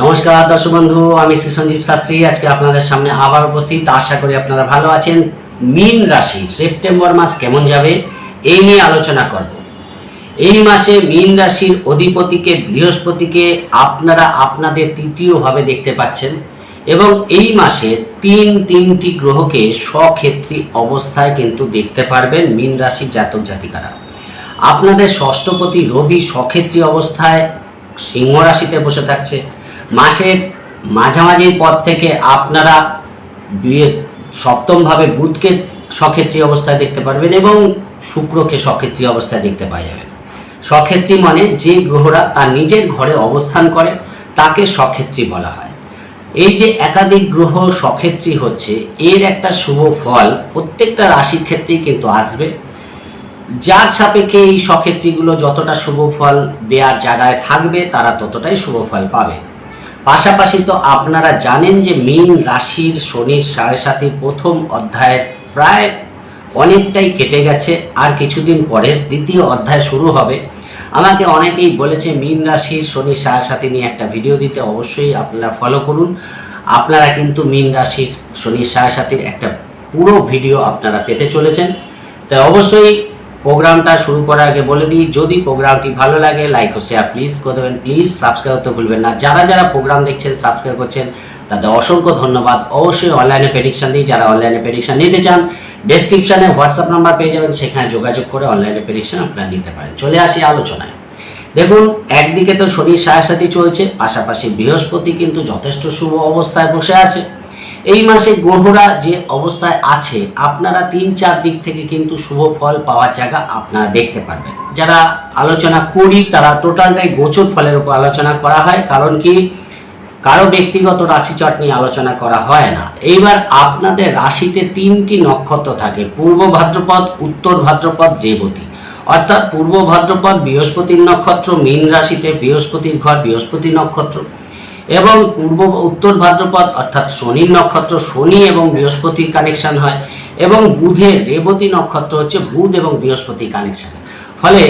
নমস্কার, দর্শক বন্ধু, আমি শ্রী সঞ্জীব শাস্ত্রী। আজকে আপনাদের সামনে আবার উপস্থিত। আশা করি আপনারা ভালো আছেন। মিন রাশি, সেপ্টেম্বর মাস কেমন যাবে? এই নিয়ে আলোচনা করব। এই মাসে মিন রাশির অধিপতিকে, বৃহস্পতিকে আপনারা আপনাদের তৃতীয়ভাবে দেখতে পাচ্ছেন এবং এই মাসে তিন তিনটি গ্রহকে স্বক্ষেত্রী অবস্থায় কিন্তু দেখতে পারবেন মিন রাশির জাতক জাতিকারা। আপনাদের ষষ্ঠপতি রবি স্বক্ষেত্রী অবস্থায় সিংহ রাশিতে বসে থাকছে। মাসের মাঝামাঝির পর থেকে আপনারা দুয়ে- সপ্তমভাবে বুধকে স্বক্ষেত্রী অবস্থায় দেখতে পারবেন এবং শুক্রকে স্বক্ষেত্রী অবস্থায় দেখতে পাওয়া যাবে। স্বক্ষেত্রী মানে যে গ্রহরা তার নিজের ঘরে অবস্থান করে, তাকে স্বক্ষেত্রী বলা হয়। এই যে একাধিক গ্রহ স্বক্ষেত্রী হচ্ছে, এর একটা শুভ ফল প্রত্যেকটা রাশির ক্ষেত্রেই কিন্তু আসবে। যার সাপেক্ষে এই সক্ষেত্রীগুলো যতটা শুভ ফল দেওয়ার জায়গায় থাকবে, তারা ততটাই শুভ ফল পাবে। পাশাপাশি তো আপনারা জানেন যে মীন রাশির শনির সাড়ে সাতির প্রথম অধ্যায়ের প্রায় অনেকটাই কেটে গেছে, আর কিছুদিন পরে দ্বিতীয় অধ্যায় শুরু হবে। আমাকে অনেকেই বলেছে, মীন রাশির শনির সাড়ে সাথে নিয়ে একটা ভিডিও দিতে অবশ্যই আপনারা ফলো করুন। আপনারা কিন্তু মীন রাশির শনির সাড়ে সাতির একটা পুরো ভিডিও আপনারা পেতে চলেছেন। তাই অবশ্যই প্রোগ্রামটা শুরু করার আগে বলে দিই, যদি প্রোগ্রামটি ভালো লাগে লাইক ও শেয়ার প্লিজ করে দেবেন। প্লিজ সাবস্ক্রাইব করতে ভুলবেন না। যারা যারা প্রোগ্রাম দেখছেন সাবস্ক্রাইব করছেন, তাদের অসংখ্য ধন্যবাদ। অবশ্যই অনলাইনে প্রেডিকশন দিই। যারা অনলাইনে প্রেডিকশন নিতে চান ডেসক্রিপশনে হোয়াটসঅ্যাপ নাম্বার পেয়ে যাবেন। সেখানে যোগাযোগ করে অনলাইনে প্রেডিকশন আপনারা নিতে পারেন। চলে আসি আলোচনায়। দেখুন, একদিকে তো শনির সাথে চলছে, পাশাপাশি বৃহস্পতি কিন্তু যথেষ্ট শুভ অবস্থায় বসে আছে। এই মাসে গ্রহরা যে অবস্থায় আছে, আপনারা তিন চার দিক থেকে কিন্তু শুভ ফল পাওয়ার জায়গা আপনারা দেখতে পারবেন। যারা আলোচনা করি, তারা টোটালটাই গোচর ফলের উপর আলোচনা করা হয়, কারণ কি? কারও ব্যক্তিগত রাশিচট নিয়ে আলোচনা করা হয় না। এইবার আপনাদের রাশিতে তিনটি নক্ষত্র থাকে, পূর্ব ভাদ্রপদ, উত্তর ভাদ্রপদ, রেবতী। অর্থাৎ পূর্ব ভাদ্রপদ, বৃহস্পতির নক্ষত্র, মীন রাশিতে বৃহস্পতির ঘর, বৃহস্পতি নক্ষত্র। এবং পূর্ব উত্তর ভাদ্রপদ, অর্থাৎ শনির নক্ষত্র, শনি এবং বৃহস্পতির কানেকশন হয় এবং বুধের রেবতী নক্ষত্র হচ্ছে বুধ এবং বৃহস্পতির কানেকশন ফলে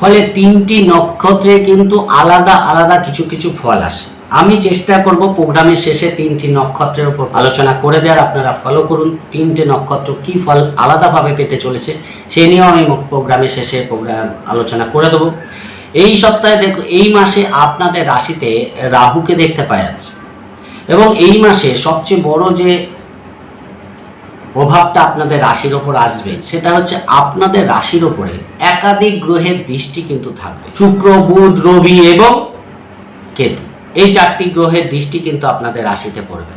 ফলে তিনটি নক্ষত্রে কিন্তু আলাদা আলাদা কিছু কিছু ফল আসে। আমি চেষ্টা করব প্রোগ্রামের শেষে তিনটি নক্ষত্রের উপর আলোচনা করে দেওয়ার। আপনারা ফলো করুন, তিনটে নক্ষত্র কি ফল আলাদাভাবে পেতে চলেছে, সে নিয়েও আমি প্রোগ্রামের শেষে প্রোগ্রাম আলোচনা করে দেবো। এই সপ্তাহে দেখো, এই মাসে আপনাদের রাশিতে রাহুকে দেখতে পাওয়া যাচ্ছে। এবং এই মাসে সবচেয়ে বড় যে প্রভাবটা আপনাদের রাশির ওপর আসবে, সেটা হচ্ছে আপনাদের রাশির ওপরে একাধিক গ্রহের দৃষ্টি কিন্তু থাকবে। শুক্র, বুধ, রবি এবং কেতু, এই চারটি গ্রহের দৃষ্টি কিন্তু আপনাদের রাশিতে পড়বে।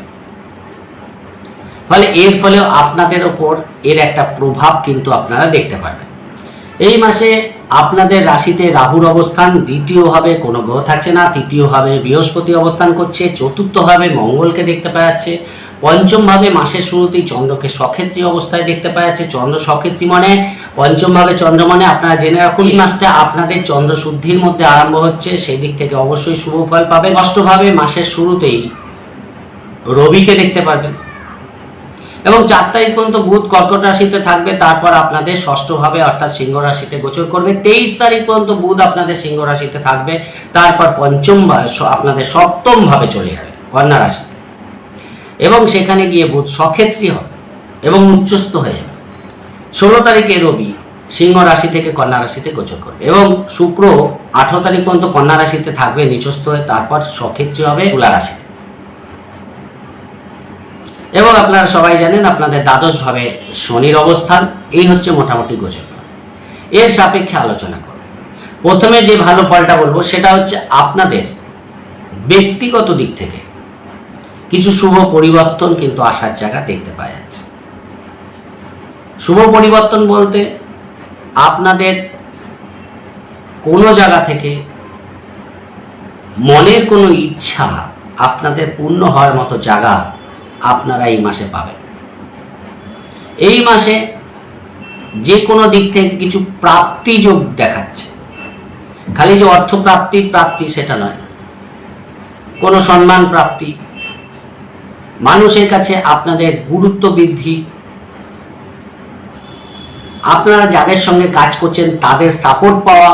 ফলে এর ফলেও আপনাদের ওপর এর একটা প্রভাব কিন্তু আপনারা দেখতে পারবেন। এই মাসে আপনাদের রাশিতে রাহুর অবস্থান, দ্বিতীয়ভাবে কোনো গ্রহ থাকছে না, তৃতীয়ভাবে বৃহস্পতি অবস্থান করছে, চতুর্থভাবে মঙ্গলকে দেখতে পাওয়া যাচ্ছে, পঞ্চমভাবে মাসের শুরুতেই চন্দ্রকে সক্ষেত্রী অবস্থায় দেখতে পাওয়া যাচ্ছে, চন্দ্র সক্ষেত্রী মানে পঞ্চমভাবে চন্দ্র মানে আপনারা জেনে রাখুন, এই মাসটা আপনাদের চন্দ্র শুদ্ধির মধ্যে আরম্ভ হচ্ছে সেই দিক থেকে অবশ্যই শুভ ফল পাবেন, ষষ্ঠভাবে মাসের শুরুতেই রবিকে দেখতে পারবেন এবং চার তারিখ পর্যন্ত বুধ কর্কট রাশিতে থাকবে, তারপর আপনাদের ষষ্ঠভাবে অর্থাৎ সিংহ রাশিতে গোচর করবে। তেইশ তারিখ পর্যন্ত বুধ আপনাদের সিংহ রাশিতে থাকবে, তারপর পঞ্চম আপনাদের সপ্তম ভাবে চলে যাবে, কন্যা রাশিতে এবং সেখানে গিয়ে বুধ সক্ষেত্রী হবে এবং উচ্চস্থ হয়ে যাবে। ষোলো তারিখে রবি সিংহ রাশি থেকে কন্যা রাশিতে গোচর করবে এবং শুক্র আঠারো তারিখ পর্যন্ত কন্যা রাশিতে থাকবে, নিচস্থ হয়ে তারপর সক্ষেত্রী হবে তুলা রাশিতে। এবং আপনারা সবাই জানেন আপনাদের দ্বাদশ ভাবে শনির অবস্থান, এই হচ্ছে মোটামুটি গোচর এর সাপেক্ষে আলোচনা করব প্রথমে যে ভালো ফলটা বলব, সেটা হচ্ছে আপনাদের ব্যক্তিগত দিক থেকে কিছু শুভ পরিবর্তন কিন্তু আসার জায়গা দেখতে পাওয়া যাচ্ছে। শুভ পরিবর্তন বলতে আপনাদের কোনো জায়গা থেকে মনের কোনো ইচ্ছা আপনাদের পূর্ণ হওয়ার মতো জায়গা আপনারা এই মাসে পাবেন। এই মাসে যে কোনো দিক থেকে কিছু প্রাপ্তি যোগ দেখাচ্ছে। খালি যে অর্থ প্রাপ্তি প্রাপ্তি সেটা নয়। কোনো সম্মান প্রাপ্তি। মানুষের কাছে আপনাদের গুরুত্ব বৃদ্ধি। আপনারা যাদের সঙ্গে কাজ করছেন, তাদের সাপোর্ট পাওয়া।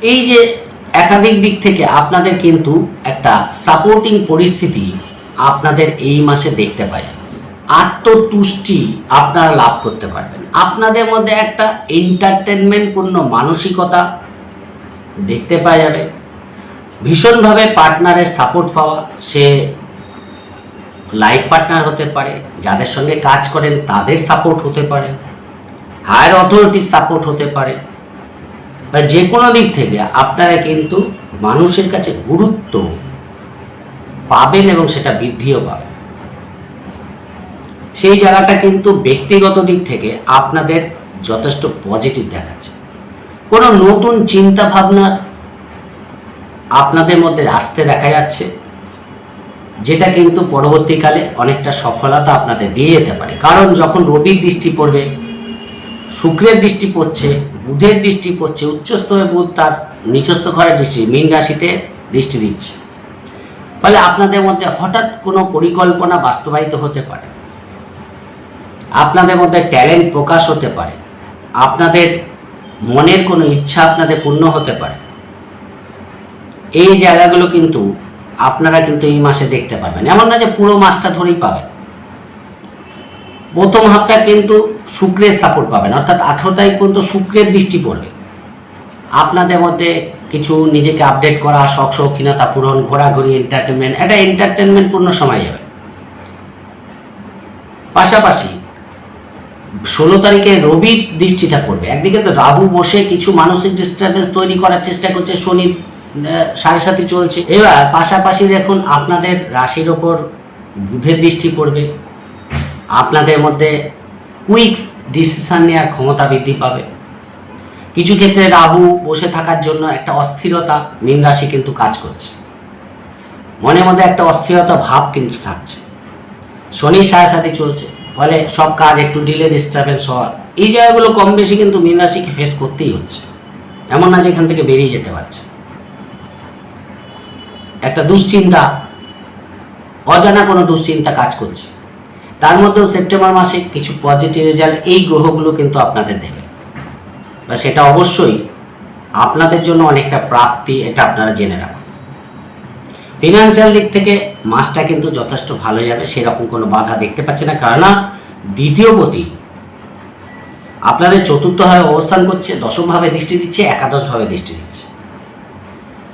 এই যে একাধিক দিক থেকে আপনাদের কিন্তু একটা সাপোর্টিং পরিস্থিতি আপনাদের এই মাসে দেখতে পাই। আত্মতুষ্টি আপনারা লাভ করতে পারবেন। আপনাদের মধ্যে একটা এন্টারটেনমেন্টপূর্ণ মানসিকতা দেখতে পাওয়া যাবে। ভীষণভাবে পার্টনারের সাপোর্ট পাওয়া। সে লাইফ পার্টনার হতে পারে, যাদের সঙ্গে কাজ করেন তাদের সাপোর্ট হতে পারে। হায়ার অথরিটির সাপোর্ট হতে পারে। বা যে কোনো দিক থেকে আপনারা কিন্তু মানুষের কাছে গুরুত্ব পাবেন এবং সেটা বৃদ্ধিও পাবেন। সেই জায়গাটা কিন্তু ব্যক্তিগত দিক থেকে আপনাদের যথেষ্ট পজিটিভ দেখাচ্ছে। কোনো নতুন চিন্তা ভাবনা আপনাদের মধ্যে আসতে দেখা যাচ্ছে, যেটা কিন্তু পরবর্তীকালে অনেকটা সফলতা আপনাদের দিয়ে যেতে পারে। কারণ যখন রবির দৃষ্টি পড়বে, শুক্রের দৃষ্টি পড়ছে, বুধের দৃষ্টি পড়ছে উচ্চস্তরে বুধ তার নিচস্থ ঘরের দৃষ্টি, মীন রাশিতে দৃষ্টি দিচ্ছে। ফলে আপনাদের মধ্যে হঠাৎ কোনো পরিকল্পনা বাস্তবায়িত হতে পারে। আপনাদের মধ্যে ট্যালেন্ট প্রকাশ হতে পারে। আপনাদের মনের কোনো ইচ্ছা আপনাদের পূর্ণ হতে পারে। এই জায়গাগুলো কিন্তু আপনারা কিন্তু এই মাসে দেখতে পারবেন। এমন না যে পুরো মাসটা ধরেই পাবেন। প্রথম হাফটা কিন্তু শুক্রের সাপোর্ট পাবেন। অর্থাৎ আঠেরো তারিখ পর্যন্ত শুক্রের দৃষ্টি পড়বে। আপনাদের মধ্যে কিছু নিজেকে আপডেট করা শখ শৌখিনতা পূরণ, ঘোরাঘুরি এন্টারটেনমেন্ট একটা এন্টারটেনমেন্টপূর্ণ সময় যাবে। পাশাপাশি ষোলো তারিখে রবির দৃষ্টিটা পড়বে। একদিকে তো রাহু বসে কিছু মানসিক ডিস্টারবেন্স তৈরি করার চেষ্টা করছে, শনি সাড়ে সাথে চলছে। এবার পাশাপাশি দেখুন, আপনাদের রাশির ওপর বুধের দৃষ্টি পড়বে। আপনাদের মধ্যে কুইক ডিসিশন নেওয়ার ক্ষমতা বৃদ্ধি পাবে। কিছু ক্ষেত্রে রাহু বসে থাকার জন্য একটা অস্থিরতা মীন রাশি কিন্তু কাজ করছে। মনের মধ্যে একটা অস্থিরতা ভাব কিন্তু থাকছে। শনির সাথে সাথে চলছে, ফলে সব কাজ একটু ডিলে ডিস্টারবেন্স হওয়া এই জায়গাগুলো কম বেশি কিন্তু মীন রাশিকে ফেস করতেই হচ্ছে। এমন না যে এখান থেকে বেরিয়ে যেতে পারছে। একটা দুশ্চিন্তা, অজানা কোনো দুশ্চিন্তা কাজ করছে। তার মধ্যেও সেপ্টেম্বর মাসে কিছু পজিটিভ রেজাল্ট এই গ্রহগুলো কিন্তু আপনাদের দেবে। সেটা অবশ্যই আপনাদের জন্য অনেকটা প্রাপ্তি, এটা আপনারা জেনে রাখুন। ফিনান্সিয়াল দিক থেকে মাসটা কিন্তু যথেষ্ট ভালো যাবে, সেরকম কোনো বাধা দেখতে পাচ্ছে না। কেননা দ্বিতীয় পতি আপনাদের চতুর্থভাবে অবস্থান করছে, দশমভাবে দৃষ্টি দিচ্ছে, একাদশভাবে দৃষ্টি দিচ্ছে।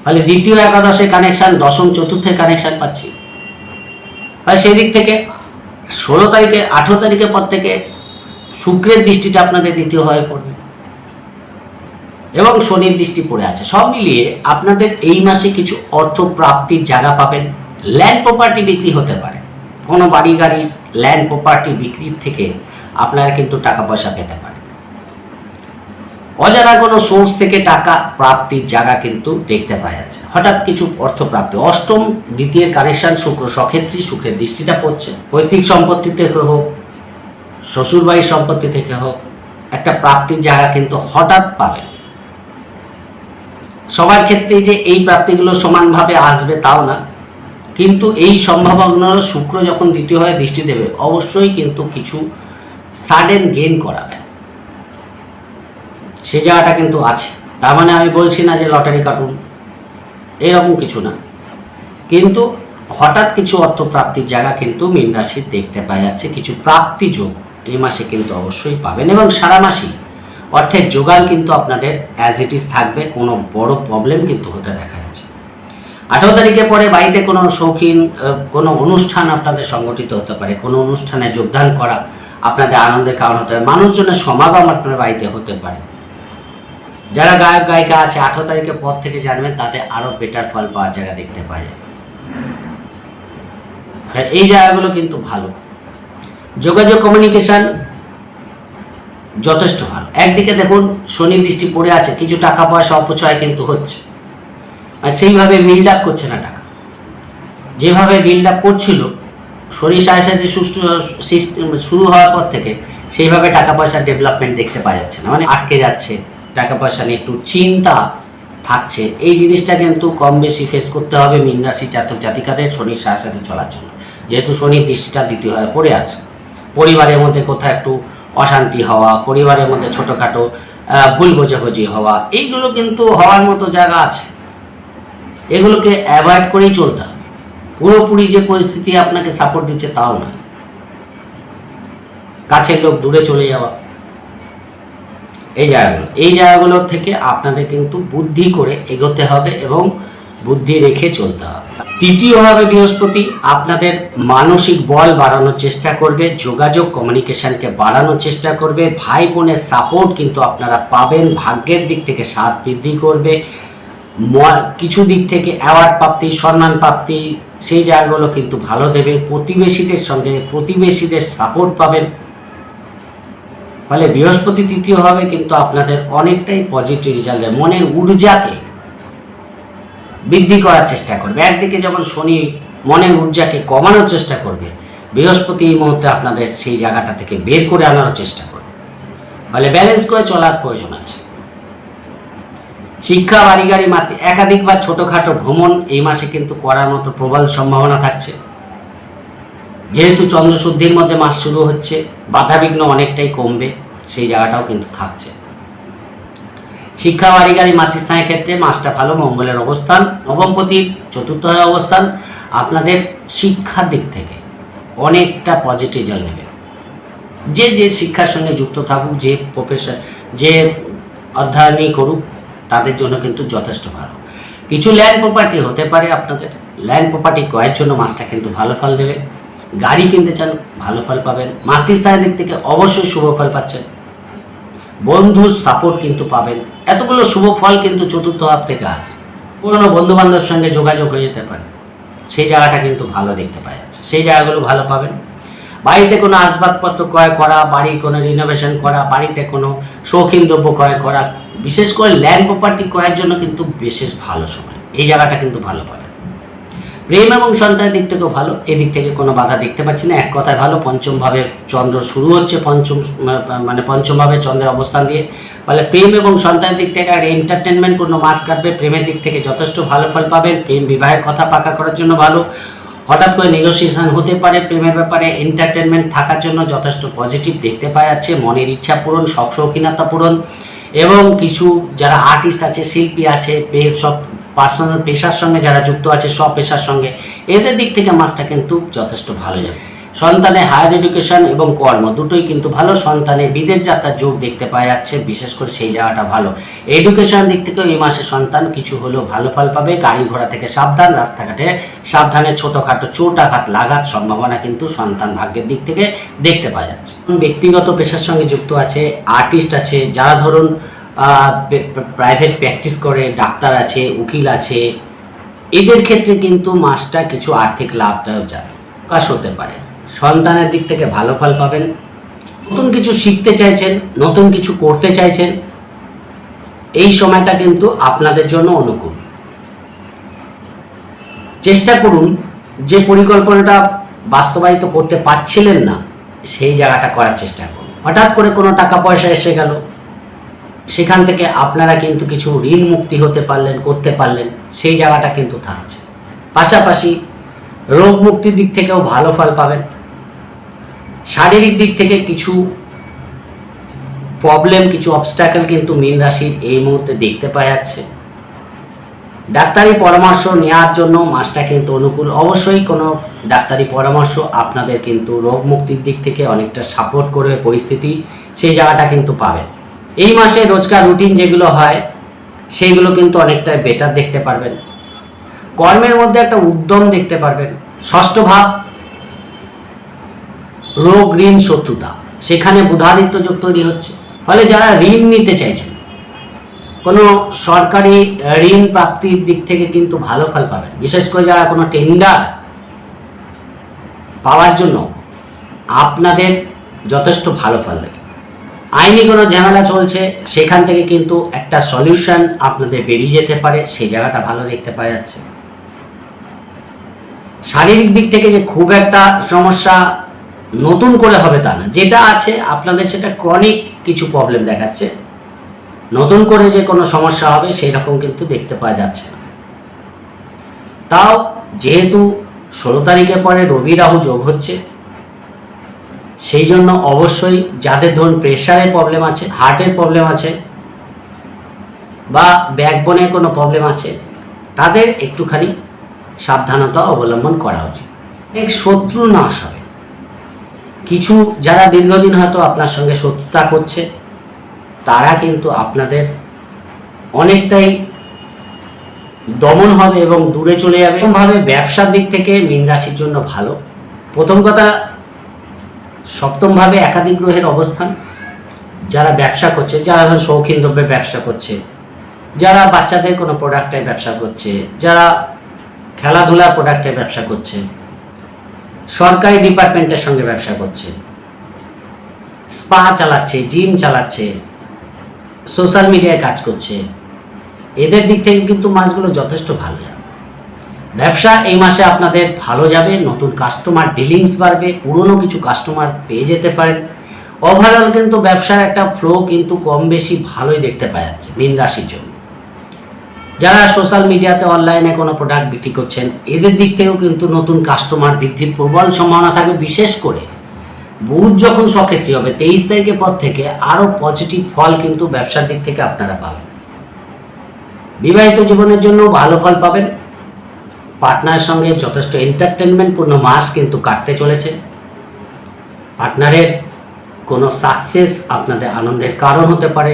ফলে দ্বিতীয় একাদশের কানেকশন দশম চতুর্থের কানেকশন পাচ্ছি। ফলে সেই দিক থেকে ষোলো তারিখে, আঠেরো তারিখের পর থেকে শুক্রের দৃষ্টিটা আপনাদের দ্বিতীয়ভাবে পড়বে। এবং শনির দৃষ্টি পড়ে আছে। সব মিলিয়ে আপনাদের এই মাসে কিছু অর্থ প্রাপ্তির জায়গা পাবেন। ল্যান্ড প্রপার্টি বিক্রি হতে পারে। কোনো বাড়ি গাড়ির ল্যান্ড প্রপার্টি বিক্রির থেকে আপনারা কিন্তু টাকা পয়সা পেতে পারেন। অজানা কোনো সোর্স থেকে টাকা প্রাপ্তির জায়গা কিন্তু দেখতে পাওয়া যাচ্ছে। হঠাৎ কিছু অর্থ প্রাপ্তি অষ্টম দ্বিতীয় কানেকশন শুক্র। সক্ষেত্রী শুক্রের দৃষ্টিটা পড়ছে। পৈতৃক সম্পত্তি থেকে হোক, শ্বশুরবাড়ির সম্পত্তি থেকে হোক, একটা প্রাপ্তির জায়গা কিন্তু হঠাৎ পাবেন। সবার ক্ষেত্রে যে এই প্রাপ্তিগুলো সমানভাবে আসবে তাও না। কিন্তু এই সম্ভাবনা শুক্র যখন দ্বিতীয় হয়ে দৃষ্টি দেবে, অবশ্যই কিন্তু কিছু সাডেন গেইন করাবে। সে জায়গাটা কিন্তু আছে। তার মানে আমি বলছি না যে লটারি কাটুন, এরকম কিছু না। কিন্তু হঠাৎ কিছু অর্থ প্রাপ্তির জায়গা কিন্তু মীন রাশির দেখতে পাওয়া যাচ্ছে। কিছু প্রাপ্তি যোগ এই মাসে কিন্তু অবশ্যই পাবেন এবং সারা মাসেই অর্থের যোগান কিন্তু আপনাদের অ্যাজ ইট ইজ থাকবে কোনো বড় প্রবলেম কিন্তু হতে দেখা যাচ্ছে। আঠারো তারিখে পরে বাড়িতে কোনো শৌখিন কোনো অনুষ্ঠান আপনাদের সংগঠিত হতে পারে কোনো অনুষ্ঠানে যোগদান করা আপনাদের আনন্দের কারণ হতে পারে মানুষজনের সমাগম আপনার বাড়িতে হতে পারে। যারা গায়ক গায়িকা আছে আঠারো তারিখের পর থেকে জানবেন তাতে আরও বেটার ফল পাওয়ার জায়গা দেখতে পাওয়া যাবে হ্যাঁ, এই জায়গাগুলো কিন্তু ভালো। যোগাযোগ কমিউনিকেশন যথেষ্ট ভালো। একদিকে দেখুন, শনি দৃষ্টি পড়ে আছে, কিছু টাকা পয়সা অপচয় কিন্তু হচ্ছে। আর সেইভাবে বিল্ড আপ করছে না টাকা। যেভাবে বিল্ড আপ করছিল, শনি সাথে সাথে সুষ্ঠু শুরু হওয়ার পর থেকে সেইভাবে টাকা পয়সার ডেভেলপমেন্ট দেখতে পাওয়া যাচ্ছে না। মানে আটকে যাচ্ছে, টাকা পয়সা নিয়ে একটু চিন্তা থাকছে। এই জিনিসটা কিন্তু কম বেশি ফেস করতে হবে মীন রাশি জাতক জাতিকাদের শনির সাথে সাথে চলার জন্য। যেহেতু শনির দৃষ্টিটা দ্বিতীয় হয়ে পড়ে আছে। পরিবারের মধ্যে কোথাও একটু অশান্তি হওয়া, পরিবারের মধ্যে ছোটোখাটো ভুল বোঝাবুঝি হওয়া, এইগুলো কিন্তু হওয়ার মতো জায়গা আছে। এগুলোকে অ্যাভয়েড করেই চলতে হবে। পুরোপুরি যে পরিস্থিতি আপনাকে সাপোর্ট দিচ্ছে তাও নয়। কাছের লোক দূরে চলে যাওয়া। এই জায়গাগুলো এই জায়গাগুলো থেকে আপনাদের কিন্তু বুদ্ধি করে এগোতে হবে এবং বুদ্ধি রেখে চলতে হবে। তৃতীয়ভাবে বৃহস্পতি। আপনাদের মানসিক বল বাড়ানোর চেষ্টা করবে, যোগাযোগ কমিউনিকেশনকে বাড়ানোর চেষ্টা করবে ভাই বোনের সাপোর্ট কিন্তু আপনারা পাবেন, ভাগ্যের দিক থেকে সাথ বৃদ্ধি করবে কিছু দিক থেকে অ্যাওয়ার্ড প্রাপ্তি, সম্মান প্রাপ্তি, সেই জায়গাগুলো কিন্তু ভালো দেবে, প্রতিবেশীদের সঙ্গে প্রতিবেশীদের সাপোর্ট পাবেন। ফলে বৃহস্পতি তৃতীয় হবে কিন্তু আপনাদের অনেকটাই পজিটিভ রেজাল্ট দেয় মনের ঊর্জাকে বৃদ্ধি করার চেষ্টা করবে। একদিকে যেমন শনি মনের ঊর্জাকে কমানোর চেষ্টা করবে, বৃহস্পতি এই মুহূর্তে আপনাদের সেই জায়গাটা থেকে বের করে আনারও চেষ্টা করবে। ফলে ব্যালেন্স করে চলার প্রয়োজন আছে। শিক্ষা, বাড়ি গাড়ি মাতি একাধিকবার ছোটোখাটো ভ্রমণ এই মাসে কিন্তু করার মতো প্রবল সম্ভাবনা থাকছে। যেহেতু চন্দ্রশুদ্ধির মধ্যে মাস শুরু হচ্ছে, বাধাবিঘ্ন অনেকটাই কমবে, সেই জায়গাটাও কিন্তু থাকছে। শিক্ষা বাড়ি গাড়ি মাতৃস্থানের ক্ষেত্রে মাসটা ভালো, মঙ্গলের অবস্থান, নবমপতির চতুর্থ অবস্থান। আপনাদের শিক্ষার দিক থেকে অনেকটা পজিটিভ রেজাল্ট দেবে যে যে শিক্ষার সঙ্গে যুক্ত থাকুক, যে প্রফেশন যে অধ্যয়নই করুক, তাদের জন্য কিন্তু যথেষ্ট ভালো। কিছু ল্যান্ড প্রপার্টি হতে পারে আপনাদের। ল্যান্ড প্রপার্টি ক্রয়ের জন্য মাসটা কিন্তু ভালো ফল দেবে। গাড়ি কিনতে চান, ভালো ফল পাবেন। মাতৃস্থানের দিক থেকে অবশ্যই শুভ ফল পাচ্ছেন। বন্ধুর সাপোর্ট কিন্তু পাবেন। এতগুলো শুভ ফল কিন্তু চতুর্থ হাত থেকে আসে পুরনো বন্ধু বান্ধবের সঙ্গে যোগাযোগ হয়ে যেতে পারে। সেই জায়গাটা কিন্তু ভালো দেখতে পাওয়া যাচ্ছে। সেই জায়গাগুলো ভালো পাবেন। বাড়িতে কোনো আসবাবপত্র ক্রয় করা, বাড়ি কোনো রিনোভেশন করা, বাড়িতে কোনো শৌখিন দ্রব্য ক্রয় করা, বিশেষ করে ল্যান্ড প্রপার্টি ক্রয়ের জন্য কিন্তু বিশেষ ভালো সময়। এই জায়গাটা কিন্তু ভালো পাবেন। প্রেম এবং সন্তানের দিক থেকেও ভালো। এদিক থেকে কোনো বাধা দেখতে পাচ্ছি না। এক কথায় ভালো পঞ্চমভাবে চন্দ্র শুরু হচ্ছে, পঞ্চম মানে পঞ্চমভাবে চন্দ্রের অবস্থান দিয়ে। ফলে প্রেম এবং সন্তানের দিক থেকে আর এন্টারটেনমেন্ট কোনো মাস কাটবে। প্রেমের দিক থেকে যথেষ্ট ভালো ফল পাবেন প্রেম বিবাহের কথা পাকা করার জন্য ভালো। হঠাৎ করে নেগোসিয়েশন হতে পারে। প্রেমের ব্যাপারে এন্টারটেনমেন্ট থাকার জন্য যথেষ্ট পজিটিভ দেখতে পাওয়া যাচ্ছে। মনের ইচ্ছা পূরণ, শখ শৌখিনতা পূরণ এবং কিছু যারা আর্টিস্ট আছে, শিল্পী আছে সব পার্সোনাল পেশার সঙ্গে যারা যুক্ত আছে, সব পেশার সঙ্গে এদের দিক থেকে মাসটা কিন্তু যথেষ্ট ভালো যাবে। সন্তানের হায়ার এডুকেশন এবং কর্ম, দুটোই কিন্তু ভালো। সন্তানের বিদেশ যাত্রার যোগ দেখতে পাওয়া যাচ্ছে, বিশেষ করে সেই জায়গাটা ভালো। এডুকেশন দিক থেকেও এই মাসে সন্তান কিছু হলেও ভালো ফল পাবে। গাড়ি ঘোড়া থেকে সাবধান, রাস্তাঘাটে সাবধানে ছোটোখাটো চোট আঘাত লাগার সম্ভাবনা কিন্তু সন্তান ভাগ্যের দিক থেকে দেখতে পাওয়া যাচ্ছে। ব্যক্তিগত পেশার সঙ্গে যুক্ত আছে আর্টিস্ট আছে, যারা ধরুন প্রাইভেট প্র্যাকটিস করে, ডাক্তার আছে, উকিল আছে, এদের ক্ষেত্রে কিন্তু মাসটা কিছু আর্থিক লাভদায়ক যাবে প্রকাশ হতে পারে। সন্তানের দিক থেকে ভালো ফল পাবেন। নতুন কিছু শিখতে চাইছেন, নতুন কিছু করতে চাইছেন, এই সময়টা কিন্তু আপনাদের জন্য অনুকূল। চেষ্টা করুন, যে পরিকল্পনাটা বাস্তবায়িত করতে পারছিলেন না, সেই জায়গাটা করার চেষ্টা করুন। হঠাৎ করে কোনো টাকা পয়সা এসে গেল, সেখান থেকে আপনারা কিন্তু কিছু ঋণ মুক্তি হতে পারলেন, করতে পারলেন, সেই জায়গাটা কিন্তু থাকছে। পাশাপাশি রোগ মুক্তির দিক থেকেও ভালো ফল পাবেন। শারীরিক দিক থেকে কিছু প্রবলেম কিছু অবস্ট্যাকেল কিন্তু মীন রাশির এই মুহূর্তে দেখতে পাওয়া যাচ্ছে। ডাক্তারি পরামর্শ নেওয়ার জন্য মাসটা কিন্তু অনুকূল। অবশ্যই কোনো ডাক্তারি পরামর্শ আপনাদের কিন্তু রোগ মুক্তির দিক থেকে অনেকটা সাপোর্ট করবে পরিস্থিতি, সেই জায়গাটা কিন্তু পাবেন। এই মাসে রোজকার রুটিন যেগুলো হয়, সেইগুলো কিন্তু অনেকটা বেটার দেখতে পারবেন। কর্মের মধ্যে একটা উদ্যম দেখতে পারবেন। ষষ্ঠ ভাব রোগ, ঋণ, শত্রুতা। সেখানে বুধাদিত্য যোগ তৈরি হচ্ছে। ফলে যারা ঋণ নিতে চাইছেন কোনো সরকারি ঋণ প্রাপ্তির দিক থেকে কিন্তু ভালো ফল পাবেন বিশেষ করে যারা কোনো টেন্ডার পাওয়ার জন্য আপনাদের যথেষ্ট ভালো ফল দেবে। আইনি কোনো ঝামেলা চলছে, সেখান থেকে কিন্তু একটা সলিউশন আপনাদের বেরিয়ে যেতে পারে। সেই জায়গাটা ভালো দেখতে পাওয়া যাচ্ছে। শারীরিক দিক থেকে যে খুব একটা সমস্যা নতুন করে হবে তা না। যেটা আছে, আপনাদের সেটা ক্রনিক কিছু প্রবলেম দেখাচ্ছে। নতুন করে যে কোনো সমস্যা হবে সেই রকম কিন্তু দেখতে পাওয়া যাচ্ছে না। তাও যেহেতু ষোলো তারিখের পরে রবি রাহু যোগ হচ্ছে, সেই জন্য অবশ্যই যাদের ধরুন প্রেশারের প্রবলেম আছে হার্টের প্রবলেম আছে, বা ব্যাকবোনের কোনো প্রবলেম আছে, তাদের একটুখানি সাবধানতা অবলম্বন করা উচিত। এক শত্রু নাশ হবে। কিছু যারা দীর্ঘদিন হয়তো আপনার সঙ্গে শত্রুতা করছে, তারা কিন্তু আপনাদের অনেকটাই দমন হবে এবং দূরে চলে যাবে। এরকমভাবে ব্যবসার দিক থেকে মীন রাশির জন্য ভালো। প্রথম কথা, সপ্তমভাবে একাধিক গ্রহের অবস্থান। যারা ব্যবসা করছে, যারা শৌখিন দ্রব্যের ব্যবসা করছে, যারা বাচ্চাদের কোনো প্রোডাক্টে ব্যবসা করছে, যারা খেলাধুলার প্রোডাক্টে ব্যবসা করছে সরকারি ডিপার্টমেন্টের সঙ্গে ব্যবসা করছে। স্পা চালাচ্ছে, জিম চালাচ্ছে, সোশ্যাল মিডিয়ায় কাজ করছে। এদের দিক থেকে কিন্তু মাসগুলো যথেষ্ট ভালো যাবে। ব্যবসা এই মাসে আপনাদের ভালো যাবে, নতুন কাস্টমার ডিলিংস বাড়বে, পুরনো কিছু কাস্টমার পেয়ে যেতে পারেন। ওভারঅল কিন্তু ব্যবসার একটা ফ্লো কিন্তু কম বেশি ভালোই দেখতে পাওয়া যাচ্ছে, মীন রাশির জন্য। যারা সোশ্যাল মিডিয়াতে অনলাইনে কোনো প্রোডাক্ট বিক্রি করছেন, এদের দিক থেকেও কিন্তু নতুন কাস্টমার বৃদ্ধির প্রবল সম্ভাবনা থাকবে, বিশেষ করে বুধ যখন সক্ষেত্রী হবে, তেইশ তারিখের পর থেকে আরও পজিটিভ ফল কিন্তু ব্যবসার দিক থেকে আপনারা পাবেন। বিবাহিত জীবনের জন্য ভালো ফল পাবেন। পার্টনারের সঙ্গে যথেষ্ট এন্টারটেনমেন্টপূর্ণ মাস কিন্তু কাটতে চলেছে। পার্টনারের কোনো সাকসেস আপনাদের আনন্দের কারণ হতে পারে।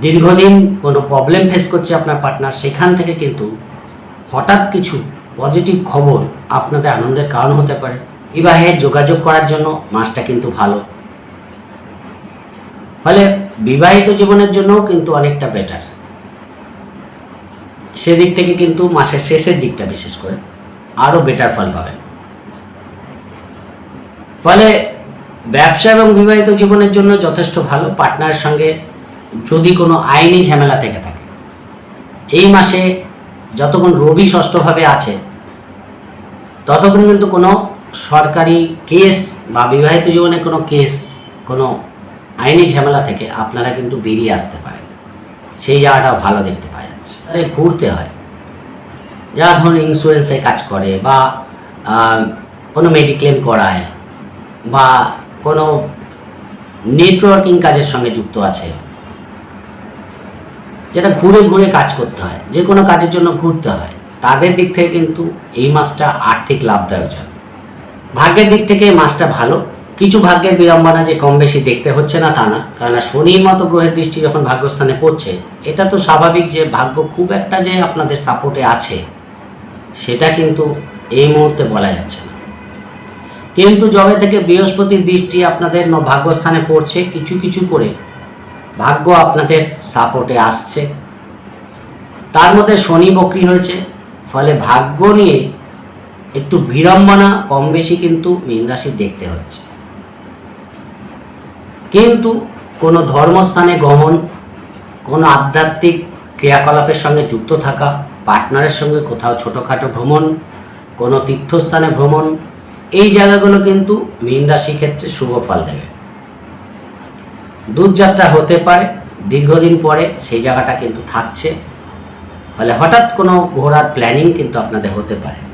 দীর্ঘদিন কোনো প্রবলেম ফেস করছে আপনার পার্টনার সেখান থেকে কিন্তু হঠাৎ কিছু পজিটিভ খবর আপনাদের আনন্দের কারণ হতে পারে। বিবাহে যোগাযোগ করার জন্য মাসটা কিন্তু ভালো। ফলে বিবাহিত জীবনের জন্যও কিন্তু অনেকটা বেটার সেদিক থেকে কিন্তু মাসের শেষের দিকটা বিশেষ করে আরও বেটার ফল পাবেন। ফলে ব্যবসা এবং বিবাহিত জীবনের জন্য যথেষ্ট ভালো। পার্টনারের সঙ্গে যদি কোনো আইনি ঝামেলা থেকে থাকে। এই মাসে যতক্ষণ রবি ষষ্ঠভাবে আছে, ততক্ষণ কিন্তু কোনো সরকারি কেস বা বিবাহিত জীবনে কোনো কেস, কোনো আইনি ঝামেলা থেকে আপনারা কিন্তু বেরিয়ে আসতে পারেন। সেই জায়গাটাও ভালো দেখতে পাওয়া যাচ্ছে। তাদের ঘুরতে হয়। যারা ধরুন ইন্স্যুরেন্সে কাজ করে বা কোনো মেডিক্লেম করায় বা কোনো নেটওয়ার্কিং কাজের সঙ্গে যুক্ত আছে। যেটা ঘুরে ঘুরে কাজ করতে হয়, যে কোনো কাজের জন্য ঘুরতে হয়, তাদের দিক থেকে কিন্তু এই মাসটা আর্থিক লাভদায়ক যাবে। ভাগ্যের দিক থেকে এই মাসটা ভালো। কিছু ভাগ্যের বিড়ম্বনা যে কম বেশি দেখতে হচ্ছে না তা না কারণ শনির মতো গ্রহের দৃষ্টি যখন ভাগ্যস্থানে পড়ছে, এটা তো স্বাভাবিক যে ভাগ্য খুব একটা যে আপনাদের সাপোর্টে আছে, সেটা কিন্তু এই মুহূর্তে বলা যাচ্ছে না। কিন্তু যবে থেকে বৃহস্পতির দৃষ্টি আপনাদের ভাগ্যস্থানে পড়ছে, কিছু কিছু করে ভাগ্য আপনাদের সাপোর্টে আসছে। তার মধ্যে শনি বক্রি হয়েছে, ফলে ভাগ্য নিয়ে একটু বিড়ম্বনা, কম বেশি কিন্তু মীন রাশি দেখতে হচ্ছে। কিন্তু কোনো ধর্মস্থানে গমন, কোনো আধ্যাত্মিক ক্রিয়াকলাপের সঙ্গে যুক্ত থাকা পার্টনারের সঙ্গে কোথাও ছোটোখাটো ভ্রমণ, কোনো তীর্থস্থানে ভ্রমণ, এই জায়গাগুলো কিন্তু মীন রাশি ক্ষেত্রে শুভ ফল দেবে। দূরযাত্রা হতে পারে, দীর্ঘদিন পরে সেই জায়গাটা কিন্তু থাকছে। ফলে হঠাৎ কোনো ঘোরার প্ল্যানিং কিন্তু আপনাদের হতে পারে।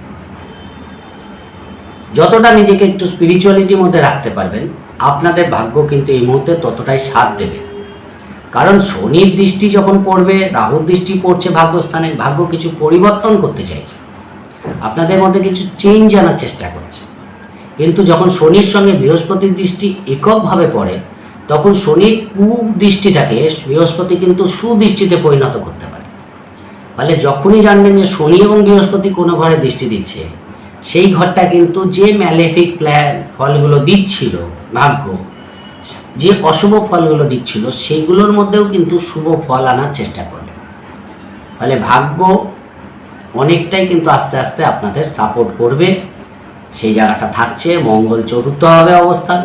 যতটা নিজেকে একটু স্পিরিচুয়ালিটির মধ্যে রাখতে পারবেন, আপনাদের ভাগ্য কিন্তু এই মুহূর্তে ততটাই সাথ দেবে। কারণ শনির দৃষ্টি যখন পড়বে, রাহুর দৃষ্টি পড়ছে ভাগ্যস্থানে, ভাগ্য কিছু পরিবর্তন করতে চাইছে। আপনাদের মধ্যে কিছু চেঞ্জ আনার চেষ্টা করছে। কিন্তু যখন শনির সঙ্গে বৃহস্পতির দৃষ্টি এককভাবে পড়ে তখন শনির কুদৃষ্টিটাকে বৃহস্পতি কিন্তু সুদৃষ্টিতে পরিণত করতে পারে। ফলে যখনই জানবেন যে শনি এবং বৃহস্পতি কোনো ঘরে দৃষ্টি দিচ্ছে, সেই ঘরটা কিন্তু যে ম্যালেফিক প্ল্যান ফলগুলো দিচ্ছিল, ভাগ্য, যে অশুভ ফলগুলো দিচ্ছিল সেইগুলোর মধ্যেও কিন্তু শুভ ফল আনার চেষ্টা করবে। ফলে ভাগ্য অনেকটাই কিন্তু আস্তে আস্তে আপনাদের সাপোর্ট করবে। সেই জায়গাটা থাকছে, মঙ্গল চতুর্থভাবে অবস্থান।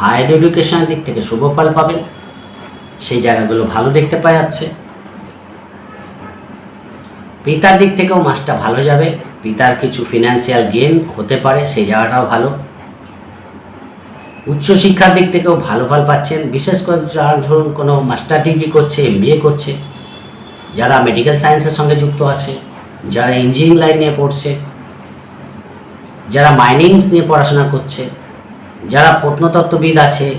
হায়ার এডুকেশনের দিক থেকে শুভ ফল পাবেন। সেই জায়গাগুলো ভালো দেখতে পাওয়া যাচ্ছে। পিতার দিক থেকেও মাসটা ভালো যাবে। পিতার কিছু ফিনান্সিয়াল গেন হতে পারে, সেই জায়গাটাও ভালো। উচ্চশিক্ষার দিক থেকেও ভালো ফল পাচ্ছেন। বিশেষ করে যারা ধরুন কোনো মাস্টার ডিগ্রি করছে এম করছে, যারা মেডিকেল সায়েন্সের সঙ্গে যুক্ত আছে, যারা ইঞ্জিনিয়ারিং লাইন নিয়ে পড়ছে, যারা মাইনিংস নিয়ে পড়াশোনা করছে যারা প্রত্নতত্ত্ববিদ আছে,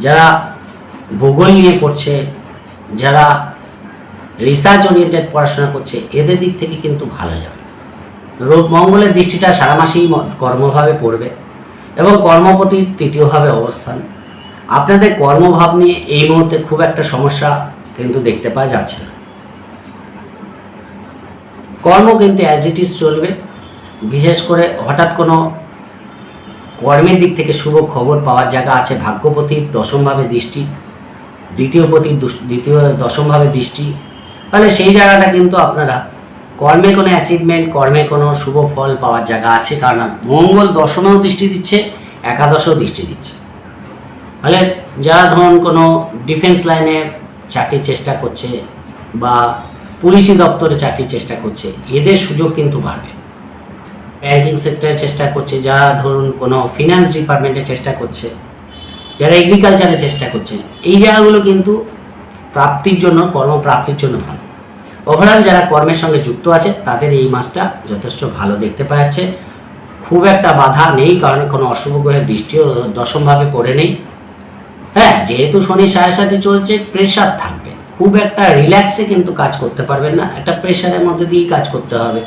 যারা ভূগোল নিয়ে পড়ছে, যারা রিসার্চ ওরিয়েন্টেড পড়াশোনা করছে, এদের দিক থেকে কিন্তু ভালো যাবে। রোগ মঙ্গলের দৃষ্টিটা সারা মাসেই কর্মভাবে পড়বে এবং কর্মপতির তৃতীয়ভাবে অবস্থান। আপনাদের কর্মভাব নিয়ে এই মুহূর্তে খুব একটা সমস্যা কিন্তু দেখতে পাওয়া যাচ্ছে না। কর্ম কিন্তু অ্যাজ ইট ইজ চলবে। বিশেষ করে হঠাৎ কোনো কর্মের দিক থেকে শুভ খবর পাওয়ার জায়গা আছে ভাগ্যপতির দশমভাবে দৃষ্টি, দ্বিতীয় পতির দ্বিতীয়, দশমভাবে দৃষ্টি। তাহলে সেই জায়গাটা কিন্তু আপনারা কর্মে কোনো অ্যাচিভমেন্ট কর্মে কোনো শুভ ফল পাওয়ার জায়গা আছে কারণ মঙ্গল দশমেও দৃষ্টি দিচ্ছে, একাদশেও দৃষ্টি দিচ্ছে। ফলে যারা ধরুন কোনো ডিফেন্স লাইনে চাকরির চেষ্টা করছে বা পুলিশি দপ্তরে চাকরির চেষ্টা করছে, এদের সুযোগ কিন্তু বাড়বে। ব্যাংকিং সেক্টরে চেষ্টা করছে যারা ধরুন কোনো ফিনান্স ডিপার্টমেন্টে চেষ্টা করছে, যারা এগ্রিকালচারে চেষ্টা করছে, এই জায়গাগুলো কিন্তু প্রাপ্তির জন্য, কর্মপ্রাপ্তির জন্য ভালো। ওভারঅল যারা কর্মের সঙ্গে যুক্ত আছে, তাদের এই মাসটা যথেষ্ট ভালো দেখতে পাওয়া যাচ্ছে। খুব একটা বাধা নেই, কারণ কোনো অশুভ গ্রহের দৃষ্টিও দশমভাবে পড়ে নেই। হ্যাঁ যেহেতু শনি সাড়ে সাথে চলছে প্রেশার থাকবে। খুব একটা রিল্যাক্সে কিন্তু কাজ করতে পারবেন না, একটা প্রেশারের মধ্যে দিয়েই কাজ করতে হবে।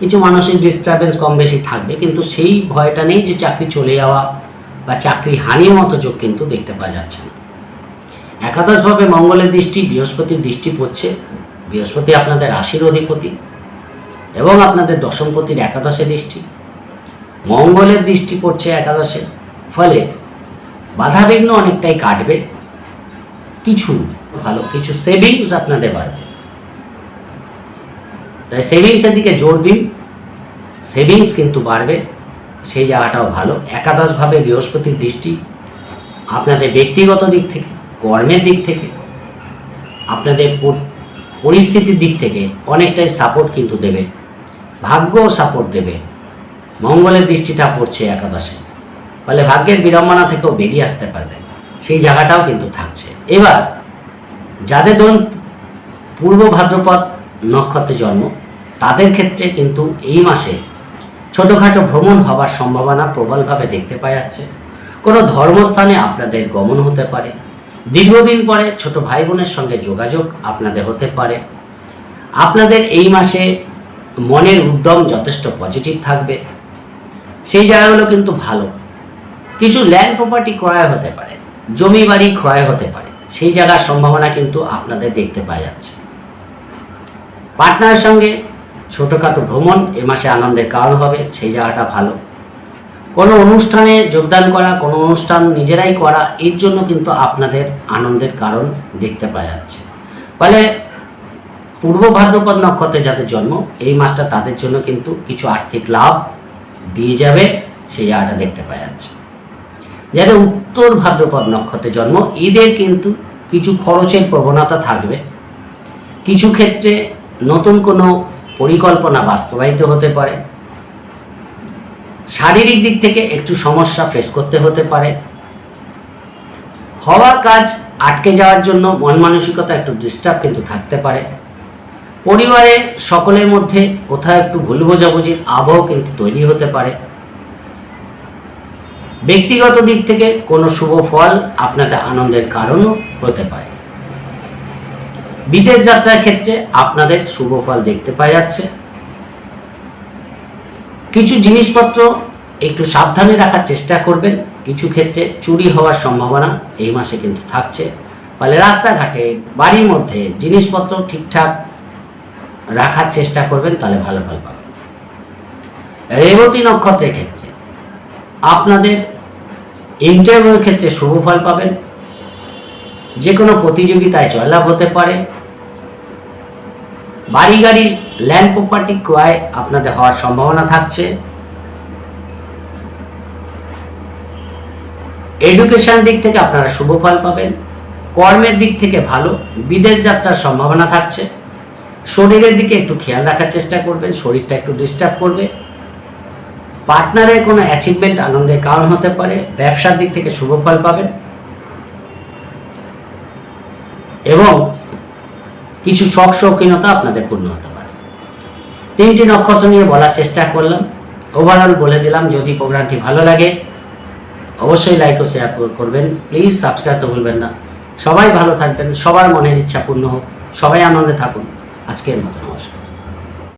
কিছু মানসিক ডিস্টারবেন্স কম বেশি থাকবে, কিন্তু সেই ভয়টা নেই যে চাকরি চলে যাওয়া বা চাকরি হানির মতো যোগ কিন্তু দেখতে পাওয়া যাচ্ছে না। একাদশভাবে মঙ্গলের দৃষ্টি, বৃহস্পতির দৃষ্টি পড়ছে। বৃহস্পতি আপনাদের রাশির অধিপতি এবং আপনাদের দশমপতির একাদশে দৃষ্টি। মঙ্গলের দৃষ্টি পড়ছে একাদশে, ফলে বাধাবিঘ্ন অনেকটাই কাটবে। কিছু ভালো, কিছু সেভিংস আপনাদের বাড়বে। তাই সেভিংসের দিকে জোর দিন। সেভিংস কিন্তু বাড়বে, সেই জায়গাটাও ভালো। একাদশভাবে বৃহস্পতির দৃষ্টি আপনাদের ব্যক্তিগত দিক থেকে, কর্মের দিক থেকে, আপনাদের পরিস্থিতির দিক থেকে অনেকটাই সাপোর্ট কিন্তু দেবে। ভাগ্য সাপোর্ট দেবে। মঙ্গলের দৃষ্টিটা পড়ছে একাদশে। ফলে ভাগ্যের বিড়ম্বনা থেকেও বেরিয়ে আসতে পারবেন সেই জায়গাটাও কিন্তু থাকছে। এবার, যাদের ধরুন পূর্ব ভাদ্রপদ নক্ষত্রে জন্ম তাদের ক্ষেত্রে কিন্তু এই মাসে ছোটোখাটো ভ্রমণ হওয়ার সম্ভাবনা প্রবলভাবে দেখতে পাওয়া যাচ্ছে। কোনো ধর্মস্থানে আপনাদের গমন হতে পারে। দীর্ঘদিন পরে ছোট ভাই বোনের সঙ্গে যোগাযোগ আপনাদের হতে পারে। আপনাদের এই মাসে মনের উদ্যম যথেষ্ট পজিটিভ থাকবে। সেই জায়গাগুলো কিন্তু ভালো। কিছু ল্যান্ড প্রপার্টি ক্রয় হতে পারে, জমি বাড়ি ক্রয় হতে পারে। সেই জায়গার সম্ভাবনা কিন্তু আপনাদের দেখতে পাওয়া যাচ্ছে। পার্টনারের সঙ্গে ছোটোখাটো ভ্রমণ এ মাসে আনন্দের কারণ হবে, সেই জায়গাটা ভালো। কোনো অনুষ্ঠানে যোগদান করা, কোনো অনুষ্ঠান নিজেরাই করা, এর জন্য কিন্তু আপনাদের আনন্দের কারণ দেখতে পাওয়া যাচ্ছে। ফলে পূর্ব ভাদ্রপদ নক্ষত্রে যাদের জন্ম, এই মাসটা তাদের জন্য কিন্তু কিছু আর্থিক লাভ দিয়ে যাবে, সেই জায়গাটা দেখতে পাওয়া যাচ্ছে। যাদের উত্তর ভাদ্রপদ নক্ষত্রে জন্ম, এদের কিন্তু কিছু খরচের প্রবণতা থাকবে। কিছু ক্ষেত্রে নতুন কোনো পরিকল্পনা বাস্তবায়িত হতে পারে। শারীরিক দিক থেকে একটু সমস্যা ফেস করতে হতে পারে। হওয়া কাজ আটকে যাওয়ার জন্য মন মানসিকতা একটু ডিস্টার্ব কিন্তু থাকতে পারে। পরিবারে সকলের মধ্যে কোথাও একটু ভুল বোঝাবুঝির আবহ কিন্তু তৈরি হতে পারে। ব্যক্তিগত দিক থেকে কোনো শুভ ফল আপনাদের আনন্দের কারণও হতে পারে। বিদেশ যাত্রার ক্ষেত্রে আপনাদের শুভ ফল দেখতে পাওয়া যাচ্ছে। কিছু জিনিসপত্র একটু সাবধানে রাখার চেষ্টা করবেন। কিছু ক্ষেত্রে চুরি হওয়ার সম্ভাবনা এই মাসে কিন্তু থাকছে। ফলে রাস্তাঘাটে, বাড়ির মধ্যে জিনিসপত্র ঠিকঠাক রাখার চেষ্টা করবেন, তাহলে ভালো ফল পাবেন। রেবতী নক্ষত্রের ক্ষেত্রে আপনাদের ইন্টারভিউর ক্ষেত্রে শুভ ফল পাবেন। যে কোনো প্রতিযোগিতায় জয়লাভ হতে পারে। বাড়ি গাড়ি ল্যান্ড প্রপার্টি ক্রয় আপনাদের হওয়ার সম্ভাবনা থাকছে। এডুকেশন দিক থেকে আপনারা শুভ ফল পাবেন। কর্মের দিক থেকে ভালো, বিদেশ যাত্রার সম্ভাবনা থাকছে। শরীরের দিকে একটু খেয়াল রাখার চেষ্টা করবেন, শরীরটা একটু ডিস্টার্ব করবে। পার্টনারের কোনো অ্যাচিভমেন্ট আনন্দের কারণ হতে পারে, ব্যবসার দিক থেকে শুভ ফল পাবেন। এবং কিছু শখ শৌখিনতা আপনাদের পূর্ণ হতে পারে। তিনটি নক্ষত্র নিয়ে বলার চেষ্টা করলাম। ওভারঅল বলে দিলাম, যদি প্রোগ্রামটি ভালো লাগে, অবশ্যই লাইক ও শেয়ার করবেন। প্লিজ সাবস্ক্রাইব তো ভুলবেন না। সবাই ভালো থাকবেন, সবার মনের ইচ্ছা পূর্ণ হোক, সবাই আনন্দে থাকুন। আজকের মতো।